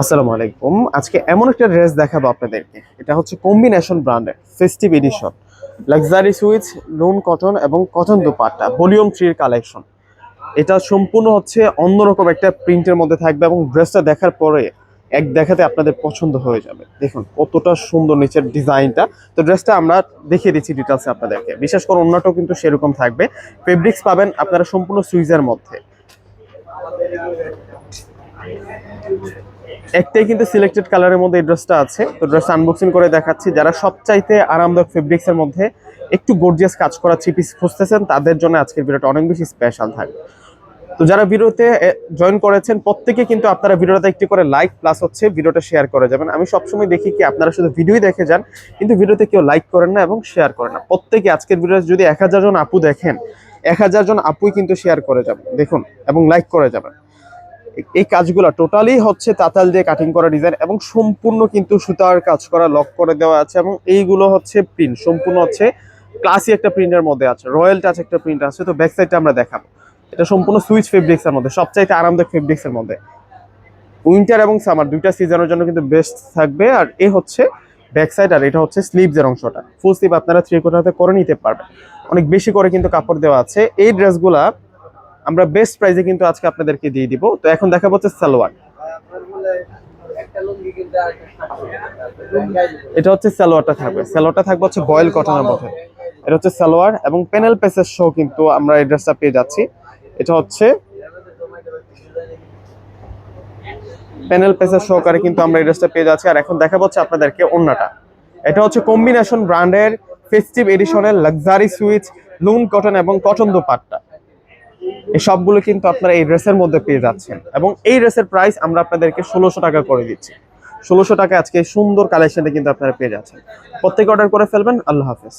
আসসালামু আলাইকুম। আজকে এমন একটা ড্রেস দেখাবো আপনাদেরকে। এটা হচ্ছে কম্বিনেশন ব্র্যান্ডের festive edition luxury swiss lawn cotton এবং কটন দুপাট্টা ভলিউম থ্রির কালেকশন এটা সম্পূর্ণ হচ্ছে অন্যরকম একটা প্রিন্টের মধ্যে থাকবে এবং ড্রেসটা দেখার পরে এক দেখাতে আপনাদের পছন্দ হয়ে যাবে। দেখুন, কতটা সুন্দর নিচের ডিজাইনটা। তো ড্রেসটা আমরা দেখিয়ে দিচ্ছি ডিটেলসে আপনাদেরকে। বিশেষ করে অন্যটাও কিন্তু সেরকম থাকবে। ফেব্রিক্স পাবেন আপনারা সম্পূর্ণ সুইজের মধ্যে। একটাই কিন্তু সিলেক্টেড কালারের মধ্যে এই ড্রেসটা আছে। তো ড্রেস আনবক্সিং করে দেখাচ্ছি। যারা সবচাইতে আরামদায়ক ফেব্রিক্স এর মধ্যে একটু গর্জিয়াস কাজ করা থ্রি পিস খুঁজতেছেন, তাদের জন্য আজকের ভিডিওটা অনেক বেশি স্পেশাল থাকবে। তো যারা ভিডিওতে জয়েন করেছেন, প্রত্যেকে কিন্তু আপনারা ভিডিওটা একটি করে লাইক প্লাস হচ্ছে ভিডিওটা শেয়ার করে যাবেন। আমি সবসময় দেখি কি আপনারা শুধু ভিডিওই দেখে যান, কিন্তু ভিডিওতে কেউ লাইক করেন না এবং শেয়ার করেন না। প্রত্যেকে আজকের ভিডিওতে যদি এক হাজার জন আপু দেখেন, এক হাজার জন আপুই কিন্তু শেয়ার করে যাবেন, দেখুন, এবং লাইক করে যাবেন। এই কাজগুলো টোটালি হচ্ছে তাতাল দিয়ে কাটিং করা ডিজাইন এবং সম্পূর্ণ কিন্তু সুতার কাজ করা লক করে দেওয়া আছে এবং এইগুলো হচ্ছে প্রিন্ট সম্পূর্ণ হচ্ছে ক্লাসি একটা প্রিন্টের মধ্যে আছে রয়্যাল টাচ একটা প্রিন্ট আছে, তো ব্যাক সাইডটা আমরা দেখাবো। এটা সম্পূর্ণ সুইচ ফেব্রিক্স এর মধ্যে, সবচাইতে আরামদায়ক ফেব্রিক্স এর মধ্যে। উইন্টার এবং সামার দুইটা সিজনের জন্য কিন্তু বেস্ট থাকবে আর এ হচ্ছে ব্যাক সাইড আর এটা হচ্ছে স্লিভস এর অংশটা। ফুল স্লিভ আপনারা থ্রি কোটাতে করে নিতে পারবেন। অনেক বেশি করে কিন্তু কাপড় দেওয়া আছে। এই ড্রেসগুলা আমরা বেস্ট প্রাইসে কিন্তু আজকে আপনাদেরকে দিয়ে দিব। তো এখন দেখা হচ্ছে সালোয়ার। এটা হচ্ছে সালোয়ারটা থাকবে। সালোয়ারটা থাকবে হচ্ছে বয়েল কটনের মধ্যে। এটা হচ্ছে সালোয়ার এবং প্যানেল পেসের সহ কিন্তু আমরা এই ড্রেসটা পেয়ে যাচ্ছি। এটা হচ্ছে প্যানেল পেসের সহকারে কিন্তু আমরা এই ড্রেসটা পেয়ে যাচ্ছি। আর এখন দেখা হচ্ছে আপনাদেরকে অন্যটা এটা হচ্ছে কম্বিনেশন ব্র্যান্ডের ফেস্টিভ এডিশনের লাক্সারি সুইচ লুন কটন এবং কটন দোপাট্টা। এই সবগুলো কিন্তু আপনারা এই ড্রেসের মধ্যে পেয়ে যাচ্ছেন। এবং এই ড্রেসের প্রাইস আমরা আপনাদেরকে ষোলোশো টাকা করে দিচ্ছি। ষোলোশো টাকা আজকে সুন্দর কালেকশনটা কিন্তু আপনারা পেয়ে যাচ্ছেন। প্রত্যেকে অর্ডার করে ফেলবেন। আল্লাহ হাফেজ।